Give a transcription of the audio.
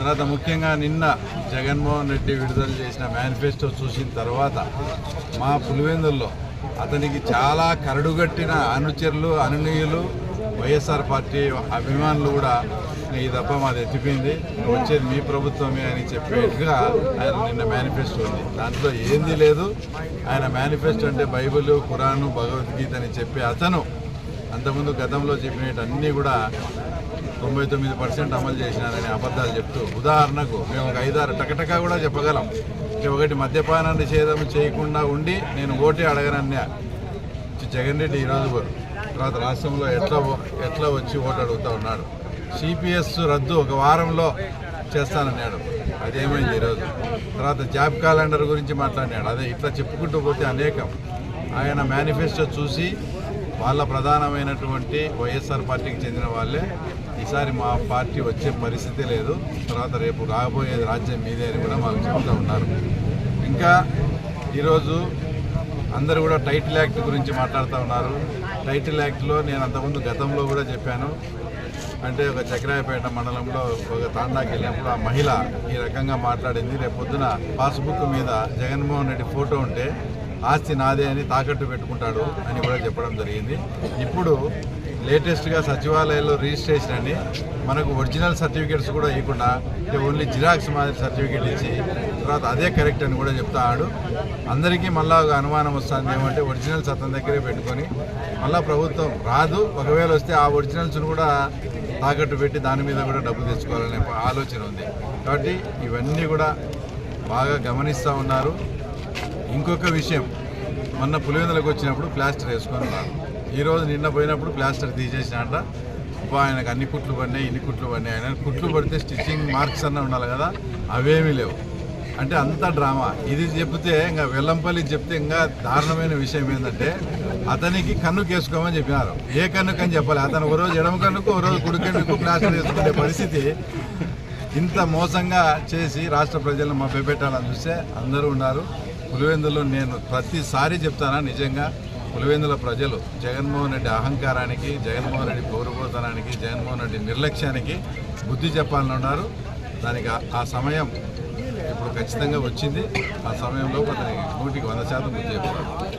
తర్వాత ముఖ్యంగా నిన్న జగన్మోహన్ రెడ్డి విడుదల చేసిన మేనిఫెస్టో చూసిన తర్వాత మా పులివెందుల్లో అతనికి చాలా కరడుగట్టిన అనుచరులు అనునీయులు వైఎస్ఆర్ పార్టీ అభిమానులు కూడా ఈ తప్ప మాది ఎత్తిపోయింది. వచ్చేది మీ ప్రభుత్వమే అని చెప్పేట్టుగా ఆయన నిన్న మేనిఫెస్టో ఉంది. దాంట్లో ఏంది లేదు. ఆయన మేనిఫెస్టో అంటే బైబిల్ ఖురాను భగవద్గీత అని చెప్పి అతను అంతకుముందు గతంలో చెప్పినవన్నీ కూడా తొంభై తొమ్మిది పర్సెంట్ అమలు చేసినారని అబద్ధాలు చెప్తూ ఉదాహరణకు మేము ఒక ఐదారు టకటకా కూడా చెప్పగలం. ఒకటి మద్యపాన నిషేధం చేయకుండా ఉండి నేను ఓటే అడగనన్నా జగన్ రెడ్డి ఈరోజు తర్వాత రాష్ట్రంలో ఎట్లా ఎట్లా వచ్చి ఓటు అడుగుతూ ఉన్నాడు. సిపిఎస్ రద్దు ఒక వారంలో చేస్తానన్నాడు. అదేమైంది ఈరోజు తర్వాత జాబ్ క్యాలెండర్ గురించి మాట్లాడినాడు. అదే ఇట్లా చెప్పుకుంటూ పోతే అనేకం. ఆయన మేనిఫెస్టో చూసి వాళ్ళ ప్రధానమైనటువంటి వైఎస్ఆర్ పార్టీకి చెందిన వాళ్ళే. ఈసారి మా పార్టీ వచ్చే పరిస్థితి లేదు. తర్వాత రేపు రాబోయేది రాజ్యం మీదే అని కూడా మాకు చెబుతూ ఉన్నారు. ఇంకా ఈరోజు అందరూ కూడా టైటిల్ యాక్ట్ గురించి మాట్లాడుతూ ఉన్నారు. టైటిల్ యాక్ట్లో నేను అంతకుముందు గతంలో కూడా చెప్పాను. అంటే ఒక చక్రాయపేట మండలంలో ఒక తాండాకి వెళ్ళినప్పుడు ఆ మహిళ ఈ రకంగా మాట్లాడింది. రేపు పొద్దున పాస్బుక్ మీద జగన్మోహన్ రెడ్డి ఫోటో ఉంటే ఆస్తి నాదే అని తాకట్టు పెట్టుకుంటాడు అని కూడా చెప్పడం జరిగింది. ఇప్పుడు లేటెస్ట్గా సచివాలయంలో రిజిస్ట్రేషన్ అని మనకు ఒరిజినల్ సర్టిఫికేట్స్ కూడా ఇవ్వకుండా ఓన్లీ జిరాక్స్ మాదిరి సర్టిఫికేట్ ఇచ్చి తర్వాత అదే కరెక్ట్ అని కూడా చెప్తాడు అందరికీ మళ్ళా ఒక అనుమానం వస్తుంది ఏమంటే ఒరిజినల్స్ అతని దగ్గరే పెట్టుకొని మళ్ళీ ప్రభుత్వం రాదు. ఒకవేళ వస్తే ఆ ఒరిజినల్స్ను కూడా తాకట్టు పెట్టి దాని మీద కూడా డబ్బు తెచ్చుకోవాలనే ఆలోచన ఉంది. కాబట్టి ఇవన్నీ కూడా బాగా గమనిస్తూ ఉన్నారు. ఇంకొక విషయం. మొన్న పులివెందులకు వచ్చినప్పుడు ప్లాస్టర్ వేసుకొని ఉన్నారు. ఈరోజు నిన్న పోయినప్పుడు ప్లాస్టర్ తీసేసినట అబ్బా ఆయనకు అన్ని కుట్లు పడినాయి ఇన్ని కుట్లు పడినాయి ఆయన కుట్లు పడితే స్టిచ్చింగ్ మార్క్స్ అన్న ఉండాలి కదా అవేమీ లేవు. అంటే అంత డ్రామా. ఇది చెప్తే ఇంకా వెల్లంపల్లి చెప్తే ఇంకా దారుణమైన విషయం ఏంటంటే అతనికి కన్ను కేసుకోమని చెప్పినారు. ఏ కన్నుకు అని చెప్పాలి? అతను ఒక రోజు ఎడమ కన్నుకు ఒక రోజు కుడి కన్నుకు ప్లాస్టర్ వేసుకునే పరిస్థితి ఇంత మోసంగా చేసి రాష్ట్ర ప్రజలను మభ్యపెట్టాలని చూస్తే అందరూ ఉన్నారు. పులివెందులో నేను ప్రతిసారి చెప్తానా నిజంగా పులివెందుల ప్రజలు జగన్మోహన్ రెడ్డి అహంకారానికి జగన్మోహన్ రెడ్డి పౌరబోధనానికి జగన్మోహన్ రెడ్డి నిర్లక్ష్యానికి బుద్ధి చెప్పాలని ఉన్నారు. దానికి ఆ- సమయం ఇప్పుడు ఖచ్చితంగా వచ్చింది. ఆ సమయంలో అతనికి నూటికి వంద శాతం బుద్ధి చెప్పారు